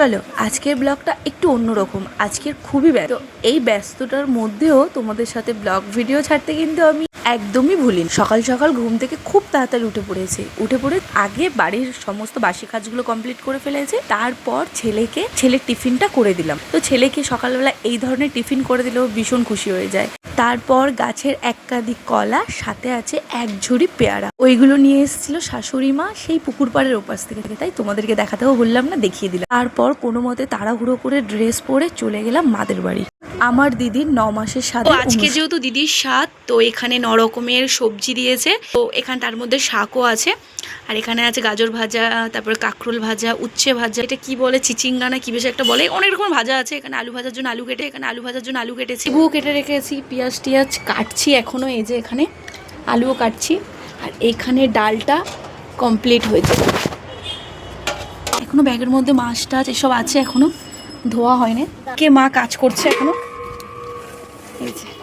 চলো, আজকের ব্লগটা একটু অন্যরকম। আজকের খুবই ব্যস্ত। এই ব্যস্ততার মধ্যেও তোমাদের সাথে ব্লগ ভিডিও ছাড়তে কিন্তু আমি একদমই ভুলিনি। সকাল সকাল ঘুম থেকে খুব তাড়াতাড়ি উঠে পড়েছে। উঠে পড়ে আগে বাড়ির সমস্ত বাসি কাজগুলো কমপ্লিট করে ফেলেছে। তারপর ছেলেকে, ছেলের টিফিনটা করে দিলাম। তো ছেলেকে সকালবেলা এই ধরনের টিফিন করে দিলেও ভীষণ খুশি হয়ে যায়। তারপর গাছের একাধিক কলা সাথে আছে এক ঝুড়ি পেয়ারা। ওইগুলো নিয়ে এসেছিল শাশুড়ি মা সেই পুকুর পাড়ের ওপাশ থেকে। তাই তোমাদেরকে দেখাতেও বললাম না দেখিয়ে দিলাম। তারপর কোনো মতে তাড়াহুড়ো করে ড্রেস পরে চলে গেলাম মাদের বাড়ি। আমার দিদির ন মাসের সাথে আজকে যেহেতু দিদির স্বাদ তো এখানে ন রকমের সবজি দিয়েছে। তো এখানে তার মধ্যে শাকও আছে। আর এখানে আছে গাজর ভাজা, তারপরে কাঁকরোল ভাজা, উচ্ছে ভাজা, এটা কি বলে, চিচিঙ্গা না কি বেশ একটা বলে, অনেক রকম ভাজা আছে, এখানে আলু ভাজার জন্য আলু কেটে, এখানে আলু ভাজার জন্য আলু কেটেছি। লেবুও কেটে রেখেছি, পেঁয়াজ টিয়াজ কাটছি এখনও এই যে এখানে আলুও কাটছি। আর এখানে ডালটা কমপ্লিট হয়েছে। এখনও ব্যাগের মধ্যে মাছ টাছ এসব আছে এখনও, ধোয়া হয়নি। কে মা কাজ করছে এখনও? এই যে।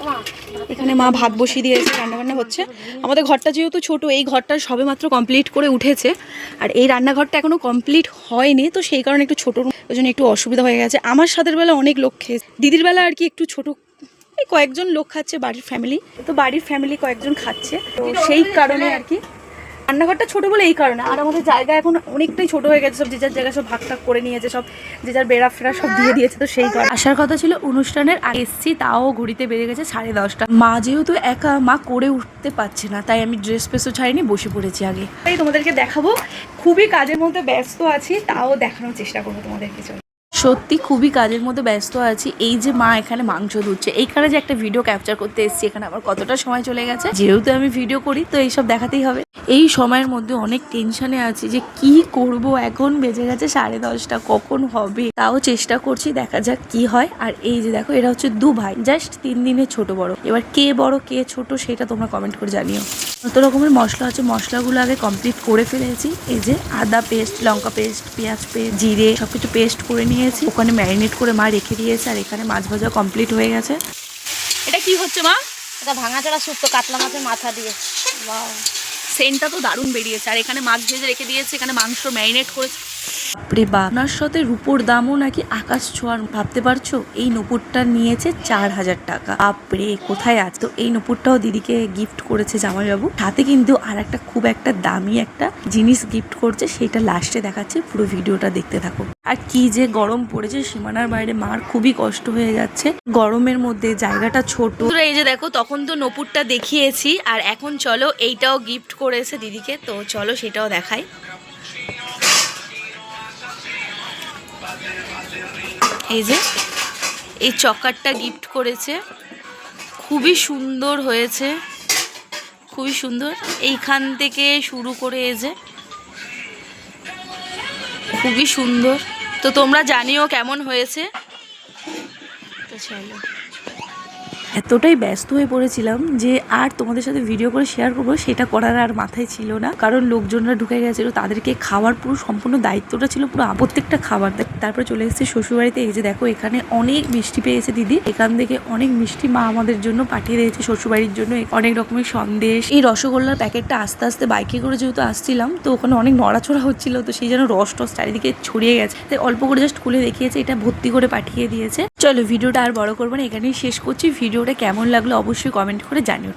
এখানে মা ভাত বসিয়ে দিয়েছে রান্না বান্না হচ্ছে। আমাদের ঘরটা যেহেতু ছোট, এই ঘরটা সবে মাত্র কমপ্লিট করে উঠেছে। আর এই রান্নাঘরটা এখনও কমপ্লিট হয়নি, তো সেই কারণে একটু ছোটো ওই জন্য একটু অসুবিধা হয়ে গেছে। আমার সাদের বেলা অনেক লোক খেয়েছে। দিদির বেলা আর কি একটু ছোট কয়েকজন লোক খাচ্ছে বাড়ির ফ্যামিলি তো বাড়ির ফ্যামিলি কয়েকজন খাচ্ছে, তো সেই কারণে আর কি রান্নাঘরটা ছোট বলে এই কারণে। আর আমাদের জায়গা এখন অনেকটাই ছোট হয়ে গেছে সব যে যার জায়গা সব ভাগ টাগ করে নিয়েছে সব যে যার বেড়া ফেরা সব দিয়ে দিয়েছে তো সেই কারণে। আসার কথা ছিল অনুষ্ঠানের এসছি তাও ঘড়িতে বেড়ে গেছে সাড়ে দশটা। মা যেহেতু একা মা করে উঠতে পারছে না তাই আমি ড্রেস পেসও ছাড়িনি বসে পড়েছি আগে। তাই তোমাদেরকে দেখাবো। খুবই কাজের মধ্যে ব্যস্ত আছি তাও দেখানোর চেষ্টা করব তোমাদের চলো। সত্যি খুবই কাজের মধ্যে ব্যস্ত আছি। এই যে মা এখানে মাংস ধুচ্ছে, এইখানে যে একটা ভিডিও ক্যাপচার করতে এসেছি, এখানে আমার কতটা সময় চলে গেছে। যেহেতু আমি ভিডিও করি, তো এইসব দেখাতেই হবে। এই সময়ের মধ্যে অনেক টেনশনে আছি যে কি করব, এখন বেজে গেছে সাড়ে দশটা, কখন হবে? তাও চেষ্টা করছি, দেখা যাক কি হয়। আর এই যে দেখো, এরা হচ্ছে দু ভাই জাস্ট তিন দিনে ছোট বড়। এবার কে বড়, কে ছোট সেটা তোমরা কমেন্ট করে জানিও। কত রকমের মশলা আছে, মশলাগুলো আগে কমপ্লিট করে ফেলেছি। এই যে আদা পেস্ট লঙ্কা পেস্ট পেঁয়াজ পেস্ট জিরে, সবকিছু পেস্ট করে নিয়েছি ওখানে ম্যারিনেট করে মা রেখে দিয়েছে আর এখানে মাছ ভাজা কমপ্লিট হয়ে গেছে। এটা কি হচ্ছে মা? এটা ভাঙাচড়া শুক্তো কাতলা মাছের মাথা দিয়ে। সেন্টটা তো দারুণ বেরিয়েছে। আর এখানে মাছ ভেজে রেখে দিয়েছে এখানে মাংস ম্যারিনেট করেছে। বাপ। আপনার সাথে রুপোর দামও নাকি আকাশ ছোঁয়ার ভাবতে পারছ? এই নুপুরটা নিয়েছে চার হাজার টাকা। বাপরে, কোথায় আছে? তো এই নুপুরটাও দিদিকে গিফট করেছে জামাইবাবু। সাথে কিন্তু আর একটা খুব একটা দামি একটা জিনিস গিফট করছে, সেটা লাস্টে দেখাচ্ছে। পুরো ভিডিওটা দেখতে থাকো। আর কি যে গরম পড়েছে, সীমানার বাইরে মার খুবই কষ্ট হয়ে যাচ্ছে। গরমের মধ্যে জায়গাটা ছোট। এই যে দেখো, তখন তো নপুরটা দেখিয়েছি। আর এখন চলো, এইটাও গিফট করেছে দিদিকে। তো চলো, সেটাও দেখাই। এই যে, এই চকারটা গিফট করেছে। খুবই সুন্দর হয়েছে। খুবই সুন্দর। এইখান থেকে শুরু করে এই যে, খুবই সুন্দর। তো তোমরা জানিও কেমন হয়েছে? এতটাই ব্যস্ত হয়ে পড়েছিলাম যে আর তোমাদের সাথে ভিডিও করে শেয়ার করব, সেটা করার আর মাথায় ছিল না। কারণ লোকজনরা ঢুকে গেছিল, তাদেরকে খাওয়ার পুরো সম্পূর্ণ দায়িত্বটা ছিল পুরো প্রত্যেকটা খাবার। তারপরে চলে এসেছে শ্বশুরবাড়িতে, এই যে দেখো, এখানে অনেক মিষ্টি পেয়েছে দিদি। এখান থেকে অনেক মিষ্টি মা আমাদের জন্য পাঠিয়ে দিয়েছে শ্বশুরবাড়ির জন্য। অনেক রকমের সন্দেশ। এই রসগোল্লার প্যাকেটটা আস্তে আস্তে বাইকে করে যেহেতু আসছিলাম, তো ওখানে অনেক নড়াচড়া হচ্ছিল, তো সেই জন্য রস টস চারিদিকে ছড়িয়ে গেছে। তাই অল্প করে জাস্ট খুলে দেখিয়েছে, এটা ভর্তি করে পাঠিয়ে দিয়েছে। চলো ভিডিওটা আর বড় করব না, এখানেই শেষ করছি। ভিডিওটা কেমন লাগল অবশ্যই কমেন্ট করে জানিও।